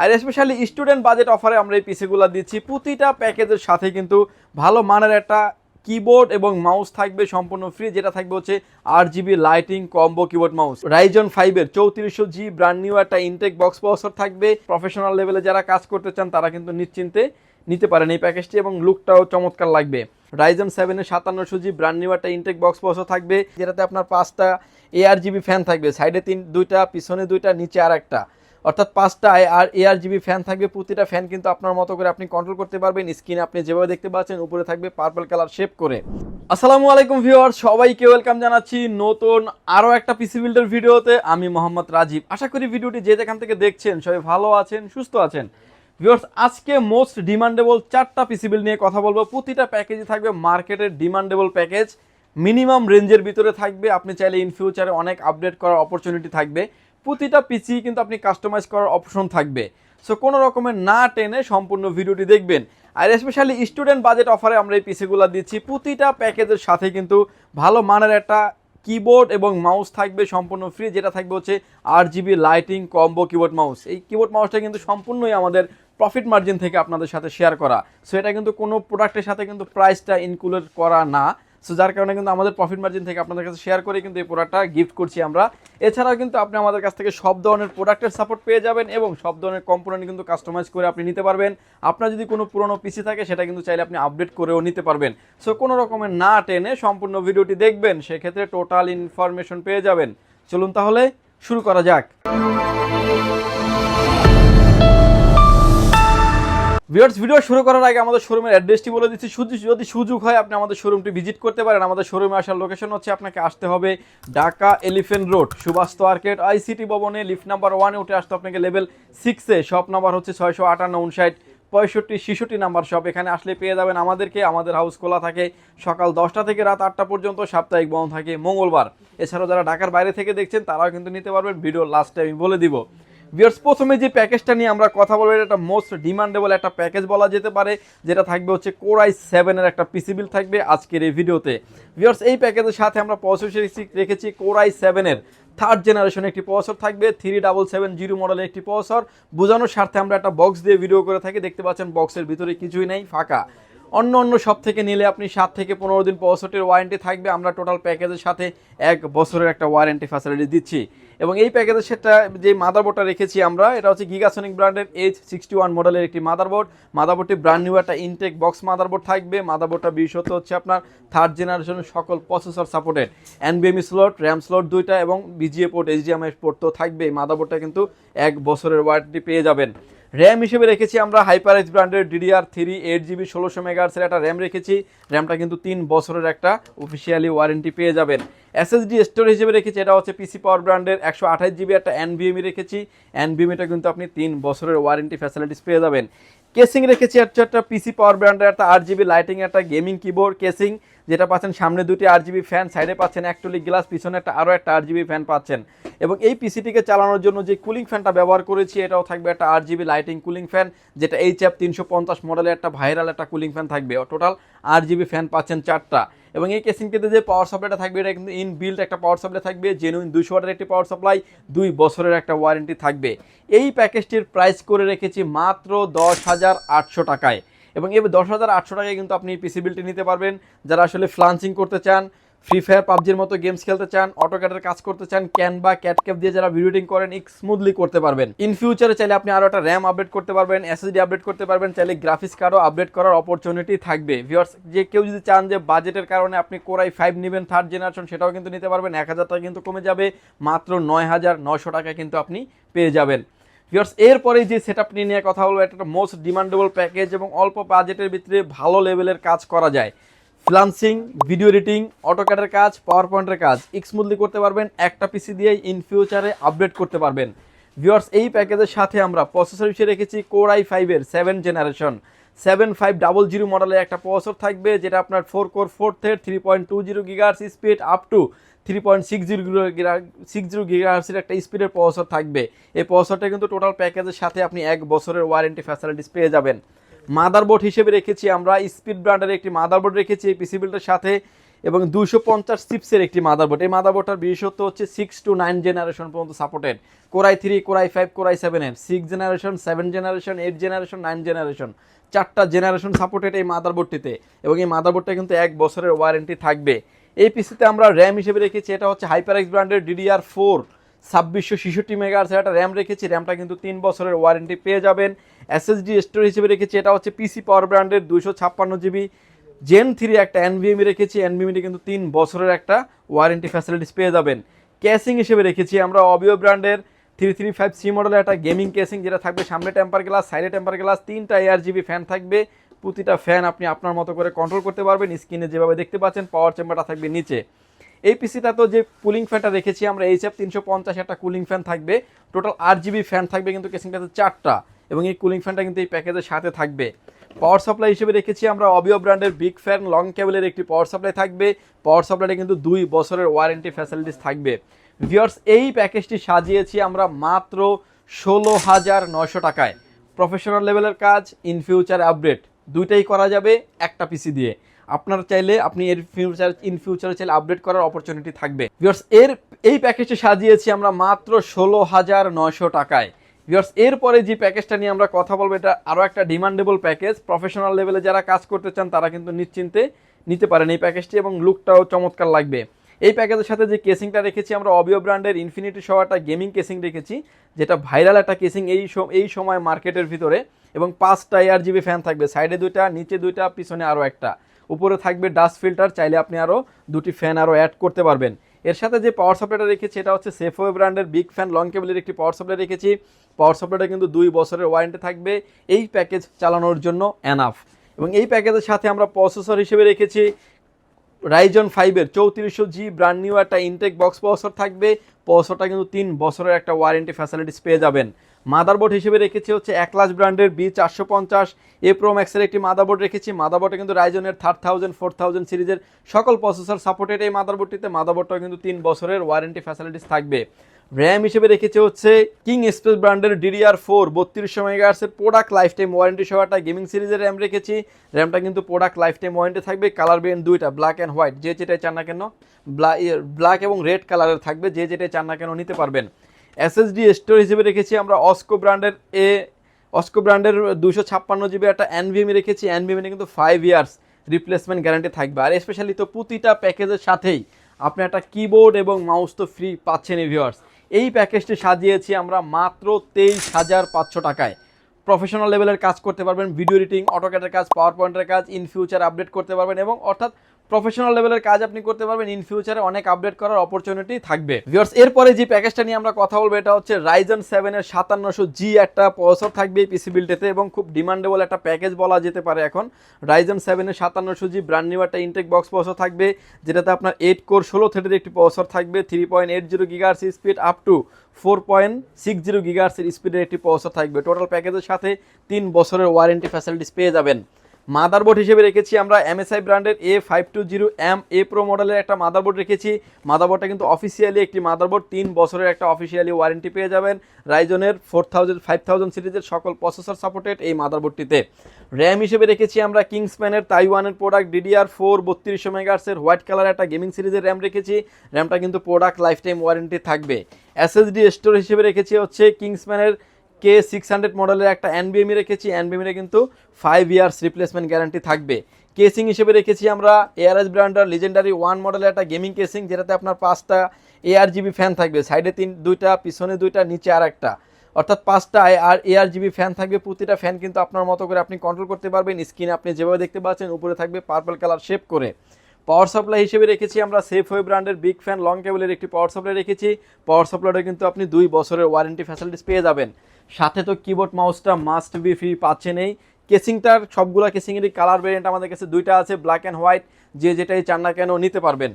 আর specially student budget অফারে আমরা এই পিসিগুলো দিচ্ছি। প্রতিটা প্যাকেজের সাথে কিন্তু ভালো মানের একটা কিবোর্ড এবং মাউস থাকবে, সম্পূর্ণ ফ্রি যেটা থাকবে হচ্ছে আট GB lighting combo keyboard mouse Ryzen ফাইভের চৌত্রিশশো জি ব্র্যান্ড নিউ একটা ইনটেক বক্স প্রসেসর থাকবে। প্রফেশনাল লেভেলে যারা কাজ করতে চান, তারা কিন্তু নিশ্চিন্তে নিতে পারেন এই প্যাকেজটি এবং লুকটাও চমৎকার লাগবে। রাইজন সেভেনের সাতান্নশো জি ব্র্যান্ড নিউ একটা ইনটেক বক্স প্রসেসর থাকবে, যেটাতে আপনার পাঁচটা এআর জিবি ফ্যান থাকবে। সাইডে তিন, দুইটা, পিছনে দুইটা, নিচে আর একটা অর্থাৎ পাঁচটা আর এআর জিবি ফ্যান থাকবে, প্রতিটা ফ্যান কিন্তু আপনার মতো করে আপনি কন্ট্রোল করতে পারবেন। স্ক্রিনে আপনি যেভাবে দেখতে পাচ্ছেন, উপরে থাকবে পার্পল কালার শেপ করে। আসসালামু আলাইকুম ভিউয়ার সবাইকে ওয়েলকাম জানাচ্ছি নতুন আরও একটা পিসি বিল্ডের ভিডিওতে। আমি মোহাম্মদ রাজীব। আশা করি ভিডিওটি যে যেখান থেকে দেখছেন, সবাই ভালো আছেন, সুস্থ আছেন। ভিউয়ার্স আজকে মোস্ট ডিমান্ডেবল চারটা পিসি বিল্ড নিয়ে কথা বলব। প্রতিটা প্যাকেজই থাকবে মার্কেটের ডিমান্ডেবল প্যাকেজ মিনিমাম রেঞ্জের ভিতরে থাকবে। আপনি চাইলে ইন ফিউচারে অনেক আপডেট করার অপরচুনিটি থাকবে। প্রতিটা পিসি কিন্তু আপনি কাস্টমাইজ করার অপশন থাকবে। সো কোনো রকমের না টেনে সম্পূর্ণ ভিডিওটি দেখবেন। আর স্পেশালি স্টুডেন্ট বাজেট অফারে আমরা এই পিসিগুলো দিচ্ছি। প্রতিটা প্যাকেজের সাথে কিন্তু ভালো মানের একটা কিবোর্ড এবং মাউস থাকবে, সম্পূর্ণ ফ্রি যেটা থাকবে হচ্ছে আট GB lighting combo keyboard mouse এই কিবোর্ড মাউসটা কিন্তু সম্পূর্ণই আমাদের প্রফিট মার্জিন থেকে আপনাদের সাথে শেয়ার করা। সো এটা কিন্তু কোনো প্রোডাক্টের সাথে কিন্তু প্রাইসটা ইনক্লুড করা না। সো যার কারণে কিন্তু আমাদের প্রফিট মার্জিন থেকে আপনাদের কাছে শেয়ার করে কিন্তু এই প্রোডাক্টটা গিফট করছি আমরা। এছাড়াও কিন্তু আপনি আমাদের কাছ থেকে সব ধরনের প্রোডাক্টের সাপোর্ট পেয়ে যাবেন এবং সব ধরনের কম্পোনেন্ট কিন্তু কাস্টমাইজ করে আপনি নিতে পারবেন। আপনার যদি কোনো পুরনো পিসি থাকে, সেটা কিন্তু চাইলে আপনি আপডেট করেও নিতে পারবেন। সো কোনো রকমের না টেনে সম্পূর্ণ ভিডিওটি দেখবেন, সেক্ষেত্রে টোটাল ইনফরমেশন পেয়ে যাবেন। চলুন তাহলে শুরু করা যাক। ভিউয়ার্স ভিডিও শুরু করার আগে আমাদের শোরুমের অ্যাড্রেসটি বলে দিচ্ছি। যদি সুযোগ হয়, আপনি আমাদের শোরুমটি ভিজিট করতে পারেন। আমাদের শোরুমে আসার লোকেশন হচ্ছে আপনাকে আসতে হবে Dhaka Elephant Road Subhash market ICT ভবনে লিফট নাম্বার ওয়ানে উঠে আসতে আপনাকে লেভেল সিক্সে শপ নাম্বার হচ্ছে ছয়শো আটান্ন উনষাট, পঁয়ষট্টি, ছেষট্টি নাম্বার শপ এখানে আসলে পেয়ে যাবেন আমাদেরকে। আমাদের হাউস খোলা থাকে সকাল দশটা থেকে রাত আটটা পর্যন্ত, সাপ্তাহিক বন্ধ থাকে মঙ্গলবার। এছাড়াও যারা ঢাকার বাইরে থেকে দেখছেন, তারাও কিন্তু নিতে পারবেন। ভিডিও লাস্টে আমি বলে দিব। ভিউয়ার্স প্রথমে যে প্যাকেজটা নিয়ে আমরা কথা বলব, এটা একটা মোস্ট ডিমান্ডেবল একটা প্যাকেজ বলা যেতে পারে, যেটা থাকবে হচ্ছে কোরাই সেভেনের একটা পিসিবিল থাকবে আজকের এই ভিডিওতে। ভিউয়ার্স এই প্যাকেজের সাথে আমরা প্রসেসর রেখেছি কোরাই সেভেনের থার্ড জেনারেশন একটি প্রসেসর থাকবে থ্রি ডাবল সেভেন জিরো মডেলের একটি প্রসেসর বোঝানোর স্বার্থে আমরা একটা বক্স দিয়ে ভিডিও করে থাকি, দেখতে পাচ্ছেন বক্সের ভিতরে কিছুই নেই, ফাঁকা। অন্য অন্য সব থেকে নিলে আপনি সাত থেকে পনেরো দিন পঁয়ষট্টির ওয়ারেন্টি থাকবে। আমরা টোটাল প্যাকেজের সাথে এক বছরের একটা ওয়ারেন্টি ফ্যাসিলিটি দিচ্ছি। এবং এই প্যাকেজের সেটা যে মাদারবোর্ডটা রেখেছি আমরা, এটা হচ্ছে গিগাসনিক ব্র্যান্ডের এইচ সিক্সটি ওয়ান মডেলের একটি মাদারবোর্ড মাদারবোর্ডটি ব্র্যান্ড নিউ একটা ইনটেক বক্স মাদারবোর্ড থাকবে। মাদারবোর্ডটা বিশেষত হচ্ছে আপনার থার্ড জেনারেশনের সকল প্রসেসর সাপোর্টেড এনবিএমই স্লট র্যাম স্লট দুইটা এবং বিজিএ পোর্ট এইচডিএমআই পোর্ট তো থাকবে মাদারবোর্ডটা কিন্তু এক বছরের ওয়ারেন্টি পেয়ে যাবেন। র্যাম হিসেবে রেখেছি আমরা হাইপার এইচ ব্র্যান্ডের ডিডিআর থ্রি এইট জিবি ষোলোশো মেগাহার্সের একটা র্যাম রেখেছি। র্যামটা কিন্তু তিন বছরের একটা অফিসিয়ালি ওয়ারেন্টি পেয়ে যাবেন। এসএসডি স্টোর হিসেবে রেখেছি, এটা হচ্ছে পিসি পাওয়ার ব্র্যান্ডের একশো আঠাশ জিবি একটা এনভিএমই রেখেছি। এনভিএমিটা কিন্তু আপনি তিন বছরের ওয়ারেন্টি ফ্যাসিলিটিস পেয়ে যাবেন। কেসিং রেখেছি হচ্ছে একটা পিসি পাওয়ার ব্র্যান্ডের একটা আট জিবি লাইটিং একটা গেমিং কিবোর্ড কেসিং যেটা পাচ্ছেন সামনে দুটি আট জিবি ফ্যান সাইডে পাচ্ছেন একটুলি গ্লাস পিছনে একটা আরও একটা আট জিবি ফ্যান পাচ্ছেন। এবং এই পিসিটিকে চালানোর জন্য যে কুলিং ফ্যানটা ব্যবহার করেছি, এটাও থাকবে একটা আট জিবি লাইটিং কুলিং ফ্যান যেটা এইচ এফ তিনশো পঞ্চাশ মডেলের একটা ভাইরাল একটা কুলিং ফ্যান থাকবে। টোটাল আট জিবি ফ্যান পাচ্ছেন চারটা। এবং এই কেসিংটিতে যে পাওয়ার সাপ্লাইটা থাকবে, এটা কিন্তু ইন বিল্ড একটা পাওয়ার সাপ্লাই থাকবে জেনুইন দুশো ওয়াটের একটি পাওয়ার সাপ্লাই দুই বছরের একটা ওয়ারেন্টি থাকবে। এই প্যাকেজটির প্রাইস করে রেখেছি মাত্র দশ হাজার আটশো টাকায়। এবং এবার দশ হাজার আটশো টাকায় কিন্তু আপনি পিসি বিলটি নিতে পারবেন। যারা আসলে ফ্লান্সিং করতে চান ফ্রি ফায়ার পাবজির মতো গেমস খেলতে চান অটোক্যাটের কাজ করতে চান ক্যান বা ক্যাটক্যাপ দিয়ে যারা ভিডিওটিং করেন স্মুথলি করতে পারবেন। ইন ফিউচারে চাইলে আপনি আরও একটা র্যাম আপডেট করতে পারবেন এসএসডি আপডেট করতে পারবেন, চাইলে গ্রাফিক্স কার্ডও আপডেট করার অপরচুনিটি থাকবে। ভিউয়ার্স যে কেউ যদি চান যে বাজেটের কারণে আপনি কোরাই ফাইভ নেবেন থার্ড জেনারেশন সেটাও কিন্তু নিতে পারবেন। এক হাজার টাকা কিন্তু কমে যাবে, মাত্র নয় হাজার নয়শো টাকা কিন্তু আপনি পেয়ে যাবেন। ভিউয়ার্স এরপরে যে সেট আপ নিয়ে কথা বলব একটা মোস্ট ডিমান্ডেবল প্যাকেজ এবং অল্প বাজেটের ভিতরে ভালো লেভেলের কাজ করা যায়। ফ্লান্সিং ভিডিও এডিটিং অটোক্যাটের কাজ পাওয়ার পয়েন্টের কাজ স্মুথলি করতে পারবেন, একটা পিসি দিয়েই ইন ফিউচারে আপডেট করতে পারবেন। ভিউয়ার্স এই প্যাকেজের সাথে আমরা প্রসেসর হিসেবে রেখেছি কোর আই ফাইভের seven generation seven five double zero মডেলের একটা প্রসেসর থাকবে, যেটা আপনার four core four থেড three point two zero gigahertz speed up to three point six zero six zero গিগাহার্সের একটা স্পিডের প্রসেসর থাকবে। এই প্রসেসরটা কিন্তু টোটাল প্যাকেজের সাথে আপনি এক বছরের ওয়ারেন্টি ফ্যাসিলিটিস পেয়ে যাবেন। মাদারবোর্ড হিসেবে রেখেছি আমরা স্পিড ব্র্যান্ডের একটি মাদারবোর্ড রেখেছি এই পিসি সাথে, এবং দুশো পঞ্চাশ চিপসের একটি মাদারবোর্ড এই মাদারবোর্ডটার বিশেষত্ব হচ্ছে সিক্স টু নাইন জেনারেশন পর্যন্ত supported core i three core i five core i সেভেনের six generation seven generation eight generation nine generation চারটা জেনারেশন সাপোর্টেড এই মাদারবোর্ডটিতে এবং এই মাদারবোর্ডটা কিন্তু এক বছরের ওয়ারেন্টি থাকবে। এই পিসিতে আমরা র্যাম হিসেবে রেখেছি, এটা হচ্ছে হাইপারএক্স ব্র্যান্ডের ডিডিআর ফোর ছাব্বিশশো ছেষট্টি মেগাহার্স একটা র্যাম রেখেছি র্যামটা কিন্তু তিন বছরের ওয়ারেন্টি পেয়ে যাবেন। এসএসডি স্টোর হিসেবে রেখেছি, এটা হচ্ছে পিসি পাওয়ার ব্র্যান্ডের দুশো ছাপ্পান্ন জিবি জেন থ্রি একটা এনভিএমি রেখেছি এনভিএমিটি কিন্তু তিন বছরের একটা ওয়ারেন্টি ফ্যাসিলিটিস পেয়ে যাবেন। ক্যাসিং হিসেবে রেখেছি আমরা অবিও ব্র্যান্ডের থ্রি থ্রি ফাইভ সি মডেলের একটা গেমিং কেসিং যেটা থাকবে সামনে টেম্পার গ্লাস সাইডে টেম্পার গ্লাস তিনটা এয়ার জিবি ফ্যান থাকবে প্রতিটা ফ্যান আপনি আপনার মতো করে কন্ট্রোল করতে পারবেন। স্ক্রিনে যেভাবে দেখতে পাচ্ছেন পাওয়ার চেম্বারটা থাকবে নিচে। এই পিসিটা তো যে কুলিং ফ্যানটা রেখেছি আমরা এইচ এফ তিনশো পঞ্চাশ একটা কুলিং ফ্যান থাকবে। টোটাল আট জিবি ফ্যান থাকবে কিন্তু কেসিংটাতে চারটা। এবং এই কুলিং ফ্যানটা কিন্তু এই প্যাকেজের সাথে থাকবে। পাওয়ার সাপ্লাই হিসেবে রেখেছি আমরা অবিও ব্র্যান্ডের বিগ ফ্যান লং কেবলের একটি পাওয়ার সাপ্লাই থাকবে। পাওয়ার সাপ্লাইটা কিন্তু দুই বছরের ওয়ারেন্টি ফ্যাসিলিটিস থাকবে। ভিওর্স এই প্যাকেজটি সাজিয়েছি আমরা মাত্র ষোলো হাজার নয়শো টাকায়। প্রফেশনাল লেভেলের কাজ ইন ফিউচার আপডেট দুইটাই করা যাবে একটা পিসি দিয়ে। আপনার চাইলে আপনি এর ফিউচার ইন ফিউচারে চাইলে আপডেট করার অপরচুনিটি থাকবে। ভিওর্স এর, এই প্যাকেজটি সাজিয়েছি আমরা মাত্র ষোলো হাজার নয়শো টাকায়। ভিওর্স এরপরে যে প্যাকেজটা নিয়ে আমরা কথা বলব, এটা আরও একটা ডিমান্ডেবল প্যাকেজ প্রফেশনাল লেভেলে যারা কাজ করতে চান, তারা কিন্তু নিশ্চিন্তে নিতে পারেন এই প্যাকেজটি এবং লুকটাও চমৎকার লাগবে। এই প্যাকেজের সাথে যে কেসিংটা রেখেছি আমরা অবিও ব্র্যান্ডের ইনফিনিটি সহ একটা গেমিং কেসিং রেখেছি, যেটা ভাইরাল একটা কেসিং এই এই সময় মার্কেটের ভিতরে। এবং পাঁচটা এয়ার জিবি ফ্যান থাকবে। সাইডে দুইটা, নিচে দুইটা, পিছনে আরও একটা। উপরে থাকবে ডাস্ট ফিল্টার চাইলে আপনি আরও দুটি ফ্যান আরও অ্যাড করতে পারবেন। এর সাথে যে পাওয়ার সাপ্লাইটা রেখেছি, এটা হচ্ছে সেফওয়ে ব্র্যান্ডের বিগ ফ্যান লং কেবলের একটি পাওয়ার সাপ্লাই রেখেছি। পাওয়ার সাপ্লাইটা কিন্তু দুই বছরের ওয়ারেন্টি থাকবে। এই প্যাকেজ চালানোর জন্য এনাফ এবং এই প্যাকেজের সাথে আমরা প্রসেসর হিসেবে রেখেছি। রাইজন ফাইভের চৌত্রিশশো জি ব্র্যান্ড নিউ একটা ইনটেক বক্স প্রসেসর থাকবে। প্রসেসরটা কিন্তু তিন বছরের একটা ওয়ারেন্টি ফ্যাসিলিটিস পেয়ে যাবেন। মাদারবোর্ড হিসেবে রেখেছি হচ্ছে একলাস ব্র্যান্ডের বি চারশো পঞ্চাশ এ প্রো ম্যাক্সের একটি মাদারবোর্ড রেখেছি। মাদারবোর্ডে কিন্তু রাইজনের থার্ড থাউজেন্ড ফোর থাউজেন্ড সিরিজের সকল প্রসেসর সাপোর্টেড এই মাদারবোর্ডটিতে। মাদারবোর্ডটাও কিন্তু তিন বছরের ওয়ারেন্টি ফ্যাসিলিটিস থাকবে। র্যাম হিসেবে রেখেছে হচ্ছে কিং এক্সপ্রেস ব্র্যান্ডের ডিডিআর ফোর বত্রিশশো মেগাহার্সের প্রোডাক্ট লাইফ টাইম ওয়ারেন্টি সহ একটা গেমিং সিরিজের র্যাম রেখেছি। র্যামটা কিন্তু প্রোডাক্ট লাইফ টাইম ওয়ারেন্টি থাকবে। কালার বেন দুইটা ব্ল্যাক অ্যান্ড হোয়াইট যে যেটাই চান না কেন ব্ল্যাক এবং রেড কালারের থাকবে। যে যেটাই চান না কেন নিতে পারবেন। এসএসডি স্টোর হিসেবে রেখেছি আমরা অস্কো ব্র্যান্ডের এ অস্কো ব্র্যান্ডের দুশো ছাপ্পান্ন জিবি একটা এনভিএমি রেখেছি। এনভিএমি কিন্তু ফাইভ ইয়ার্স রিপ্লেসমেন্ট গ্যারান্টি থাকবে। আর স্পেশালি তো প্রতিটা প্যাকেজের সাথেই আপনি একটা কিবোর্ড এবং মাউস তো ফ্রি পাচ্ছেন ভিউয়ার্স এই প্যাকেজটি সাজিয়েছি আমরা মাত্র তেইশ হাজার পাঁচশো টাকায়। প্রফেশনাল লেভেলের কাজ করতে পারবেন ভিডিও এডিটিং অটোক্যাটের কাজ পাওয়ার পয়েন্টের কাজ ইন ফিউচার আপডেট করতে পারবেন এবং অর্থাৎ প্রফেশনাল লেভেলের কাজ আপনি করতে পারবেন। ইন ফিউচারে অনেক আপডেট করার অপরচুনিটি থাকবে। ভিউয়ার্স এরপরে যে প্যাকেজটা নিয়ে আমরা কথা বলব, এটা হচ্ছে রাইজন সেভেনের সাতান্নশো জি একটা প্রসেসর থাকবে এই পিসি বিল্ডেতে এবং খুব ডিমান্ডেবল একটা প্যাকেজ বলা যেতে পারে এখন। রাইজন সেভেনের সাতান্নশো জি ব্র্যান্ড নিউ একটা ইনটেক বক্স প্রসেসর থাকবে, যেটাতে আপনার এইট কোর ষোলো থ্রেডের একটি প্রসেসর থাকবে three point eight zero gigahertz speed up to four point six zero গিগার্সের স্পিডের একটি প্রসেসর থাকবে। টোটাল প্যাকেজের সাথে তিন বছরের ওয়ারেন্টি ফ্যাসিলিটিস পেয়ে যাবেন। মাদারবোর্ড হিসেবে রেখেছি আমরা এমএসআই ব্র্যান্ডের A five two zero M A pro মডেলের একটা মাদারবোর্ড রেখেছি। মাদারবোর্ডটা কিন্তু অফিসিয়ালি একটি মাদারবোর্ড। তিন বছরের একটা অফিসিয়ালি ওয়ারেন্টি পেয়ে যাবেন। রাইজনের ফোর থাউজেন্ড ফাইভ থাউজেন্ড সিরিজের সকল প্রসেসর সাপোর্টেড এই মাদারবোর্ডটিতে। র্যাম হিসেবে রেখেছি আমরা কিংসম্যানের তাইওয়ানের প্রোডাক্ট ডিডিআর ফোর বত্রিশশো মেগার্সের হোয়াইট কালার একটা গেমিং সিরিজের র্যাম রেখেছি। র্যামটা কিন্তু প্রোডাক্ট লাইফ টাইম ওয়ারেন্টি থাকবে এসএসডি স্টোর হিসেবে রেখেছি হচ্ছে কিংসম্যানের কে সিক্স হান্ড্রেড মডেলের একটা এনবিএমি রেখেছি। এনবিএমিতে কিন্তু ফাইভ ইয়ার্স রিপ্লেসমেন্ট গ্যারান্টি থাকবে। কেসিং হিসেবে রেখেছি আমরা এআরএস ব্র্যান্ডার লিজেন্ডারি ওয়ান মডেলের একটা গেমিং কেসিং যেটাতে আপনার পাঁচটা এআর জিবি ফ্যান থাকবে। সাইডে তিন, দুইটা, পিছনে দুইটা, নিচে আর একটা অর্থাৎ পাঁচটা আর এআর জিবি ফ্যান থাকবে। প্রতিটা ফ্যান কিন্তু আপনার মতো করে আপনি কন্ট্রোল করতে পারবেন। স্ক্রিনে আপনি যেভাবে দেখতে পাচ্ছেন, উপরে থাকবে পার্পল কালার শেপ করে। পাওয়ার সাপ্লাই হিসেবে রেখেছি আমরা সেফ ওয়ে ব্র্যান্ডের বিগ ফ্যান লং কেবলের একটি পাওয়ার সাপ্লাই রেখেছি। পাওয়ার সাপ্লাইটা কিন্তু আপনি দুই বছরের ওয়ারেন্টি ফ্যাসিলিটিস পেয়ে যাবেন। সাথে তো কিবোর্ড মাউসটা মাস্ট বি ফ্রি পাচ্ছে এই। কেসিংটার সবগুলো কেসিংয়েরই কালার ভেরিয়েন্ট আমাদের কাছে দুইটা আছে ব্ল্যাক অ্যান্ড হোয়াইট যে যেটাই চান না কেন নিতে পারবেন।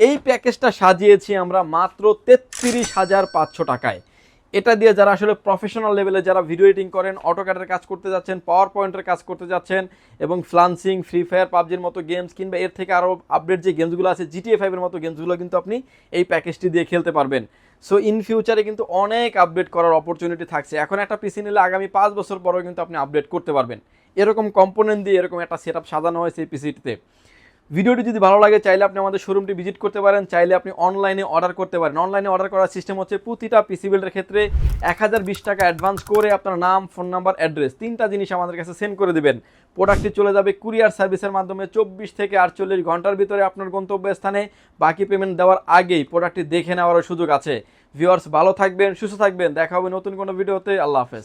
এই প্যাকেজটা সাজিয়েছি আমরা মাত্র তেত্রিশ হাজার পাঁচশো টাকায়। এটা দিয়ে যারা আসলে প্রফেশনাল লেভেলে যারা ভিডিও এডিটিং করেন অটোক্যাটের কাজ করতে যাচ্ছেন পাওয়ার পয়েন্টের কাজ করতে যাচ্ছেন, এবং ফ্লান্সিং ফ্রি ফায়ার পাবজির মতো গেমস কিংবা এর থেকে আরও আপডেট যে গেমসগুলো আছে জিটিএ ফাইভের মতো গেমসগুলো কিন্তু আপনি এই প্যাকেজটি দিয়ে খেলতে পারবেন। সো ইন ফিউচারে কিন্তু অনেক আপডেট করার অপরচুনিটি থাকছে। এখন একটা পিসি নিলে আগামী পাঁচ বছর পরেও কিন্তু আপনি আপডেট করতে পারবেন। এরকম কম্পোনেন্ট দিয়ে এরকম একটা সেট সাজানো হয়েছে এই পিসিটিতে ভিডিওটি যদি ভালো লাগে, চাইলে আপনি আমাদের শোরুমটি ভিজিট করতে পারেন, চাইলে আপনি অনলাইনে অর্ডার করতে পারেন। অনলাইনে অর্ডার করার সিস্টেম হচ্ছে প্রতিটা পিসি বিল্ডের ক্ষেত্রে এক হাজার বিশ টাকা অ্যাডভান্স করে আপনার নাম ফোন নাম্বার অ্যাড্রেস তিনটা জিনিস আমাদের কাছে সেন্ড করে দেবেন। প্রোডাক্টটি চলে যাবে কুরিয়ার সার্ভিসের মাধ্যমে চব্বিশ থেকে আটচল্লিশ ঘণ্টার ভিতরে আপনার গন্তব্যস্থানে। বাকি পেমেন্ট দেওয়ার আগেই প্রোডাক্টটি দেখে নেওয়ারও সুযোগ আছে। ভিউয়ার্স ভালো থাকবেন, সুস্থ থাকবেন। দেখা হবে নতুন কোনো ভিডিওতে আল্লাহ হাফেজ।